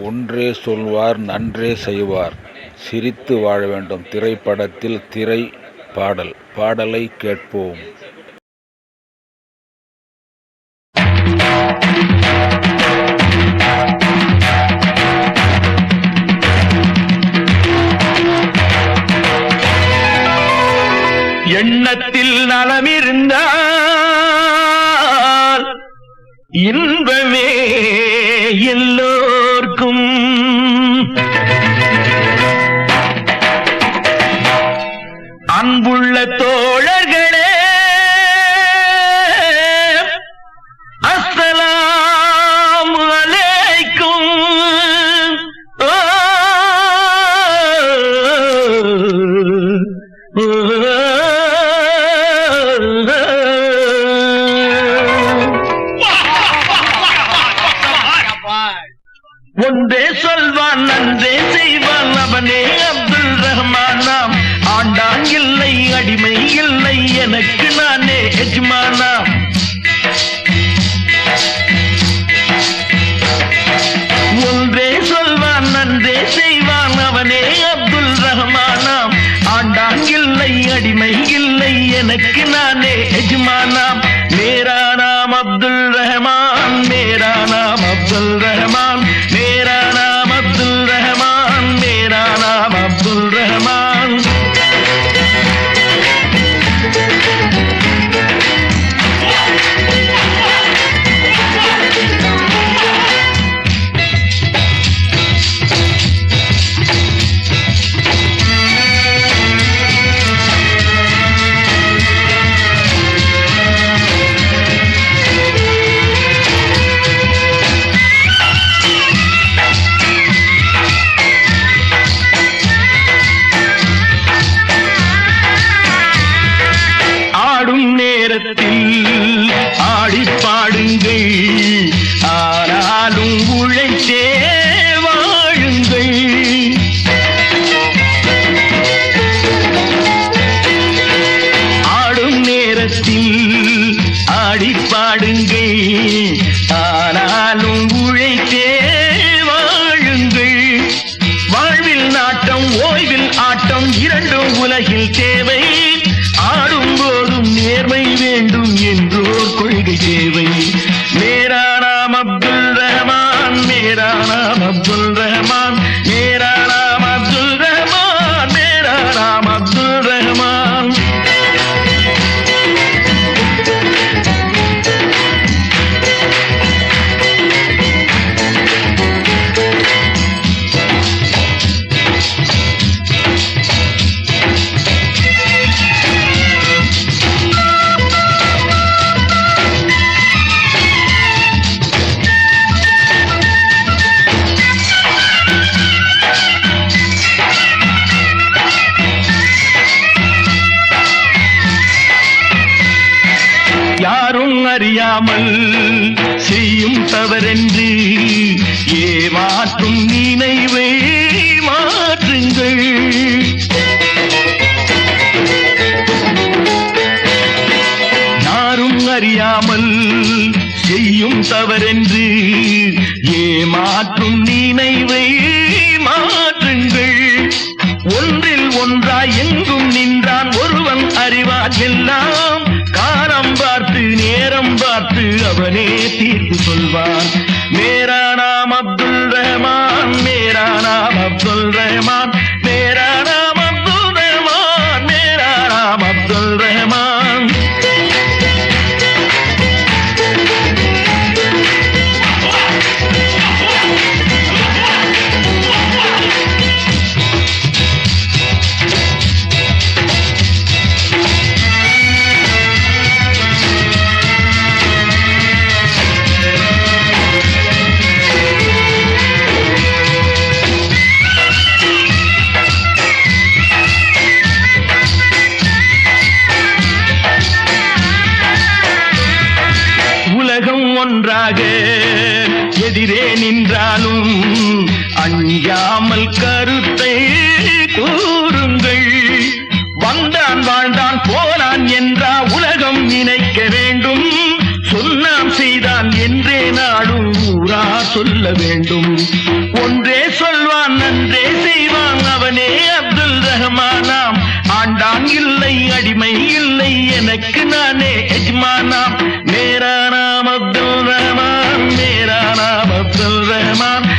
ஒன்றே சொல்வார் நன்றே செய்வார். சிரித்து வாழ வேண்டும். திரைப்படத்தில் திரை பாடல் பாடலை கேட்போம். எண்ணத்தில் நலமிருந்தால் இன்பமே எல்லோ Sakın ஆண்டான் இல்லை அடிமை இல்லை எனக்கு நானே எஜ்மானாம் ஒன்றே சொல்வான் நன்றே செய்வான் அவனே அப்துல் ரஹ்மானாம். ஆண்டான் இல்லை அடிமை இல்லை எனக்கு நானே எஜ்மானாம். நேரானாம் அப்துல் அறியாமல் செய்யும் தவறென்று ஏமாற்றும் நினைவை மாற்றுங்கள். யாரும் அறியாமல் செய்யும் தவறென்று ஏமாற்றும் நினைவை நேரம் அவனே தீர்ப்பு சொல்வான் மேரா நாம் அப்துல் ரஹ்மான் மேரா நாம் அப்துல் ரஹ்மான். என்றாலும் அஞ்சாமல் கருத்தை கூறுங்கள். வந்தான் வாழ்ந்தான் போனான் என்றா உலகம் நினைக்க வேண்டும். சொன்னான் செய்தான் என்றே நாடும் ஊரா சொல்ல வேண்டும். ஒன்றே சொல்வான் நன்றே செய்வான் அவனே அப்துல் ரஹமானாம். ஆண்டான் இல்லை அடிமை இல்லை எனக்கு நானே எஜமானாம். நேரானாம் அப்துல் ரஹ்மான் அப்துல் ரஹ்மான்